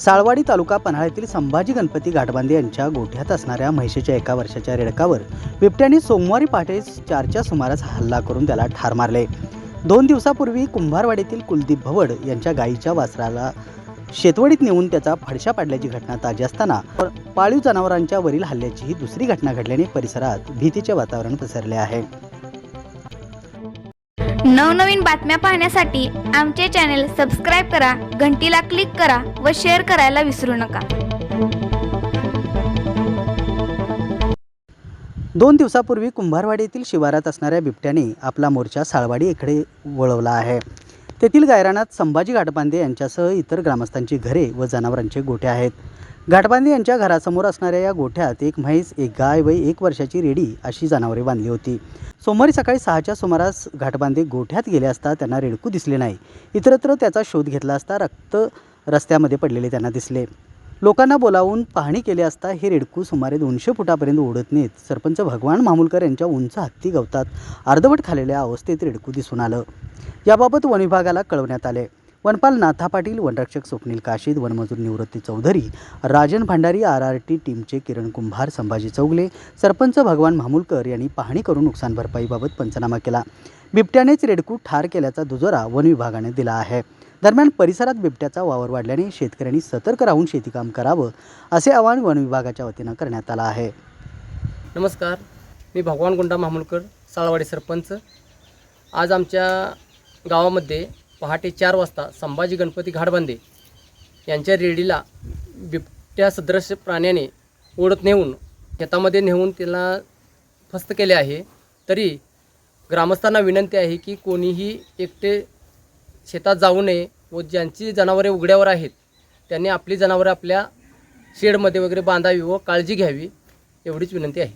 साळवाडी तालुका पन्हाळ्यातील संभाजी गणपती घाटबांधे यांच्या गोठ्यात असणाऱ्या म्हैशीच्या एका वर्षाच्या रेडकावर बिबट्याने सोमवारी पहाटे चारच्या सुमारास हल्ला करून त्याला ठार मारले. दोन दिवसापूर्वी कुंभारवाडीतील कुलदीप भवड यांच्या गायीच्या वासराला शेतवडीत नेऊन त्याचा फडशा पाडल्याची घटना ताजी असताना पाळीव जनावरांच्या वरील हल्ल्याची ही दुसरी घटना घडल्याने परिसरात भीतीचे वातावरण पसरले आहे. नवनवीन बातम्या पाहण्यासाठी आमचे चॅनेल सबस्क्राईब करा घंटीला क्लिक करा व शेअर करायला विसरू नका. दोन दिवसापूर्वी कुंभारवाडी येथील शिवारात असणाऱ्या बिबट्याने आपला मोर्चा साळवाडी इकडे वळवला आहे. तेथील गायरानात संभाजी घाटबांधे यांच्यासह इतर ग्रामस्थांची घरे व जनावरांचे गोठे आहेत. घाटबांधे यांच्या घरासमोर असणाऱ्या या गोठ्यात एक म्हैस एक गाय व एक वर्षाची रेडी अशी जनावरे बांधली होती. सोमवारी सकाळी सहाच्या सुमारास घाटबांधे गोठ्यात गेले असता त्यांना रेडकू दिसले नाही. इतरत्र त्याचा शोध घेतला असता रक्त रस्त्यामध्ये पडलेले त्यांना दिसले. लोकांना बोलावून पाहणी केली असता हे रेडकू सुमारे दोनशे फुटापर्यंत ओढत नेत सरपंच भगवान मामुलकर यांच्या उंच हत्ती गवतात अर्धवट खालेल्या अवस्थेत रेडकू दिसून आलं. याबाबत वनविभागाला कळवण्यात आले. वनपाल नाथा पाटील वनरक्षक Swapnil Kashid वनमजूर Nivrutti Chaudhari Rajan Bhandari R R T टीमचे किरण कुंभार संभाजी चौगले सरपंच भगवान मामुलकर यांनी पाहणी करून नुकसान भरपाईबाबत पंचनामा केला. बिबट्यानेच रेडकू ठार केल्याचा दुजोरा वन विभागाने दिला आहे. दरम्यान परिसरात बिबट्याचा वावर वाढल्याने शेतकऱ्यांनी सतर्क राहून शेतीकाम करावं असे आवाहन वन विभागाच्या वतीनं करण्यात आलं आहे. नमस्कार. मी भगवान गुंडा मामुलकर साळवाडी सरपंच. आज आमच्या गावामध्ये पहाटे चार वाजता संभाजी गणपती घाटबांधे यांच्या रेडीला बिबट्या सदृश प्राण्याने ओढत नेऊन शेतामध्ये नेऊन त्याला फस्त केले आहे. तरी ग्रामस्थांना विनंती आहे की कोणीही एकटे शेतात जाऊ नये व ज्यांची जनावरे उघड्यावर आहेत त्यांनी आपली जनावरे आपल्या शेडमध्ये वगैरे बांधावी व काळजी घ्यावी एवढीच विनंती आहे.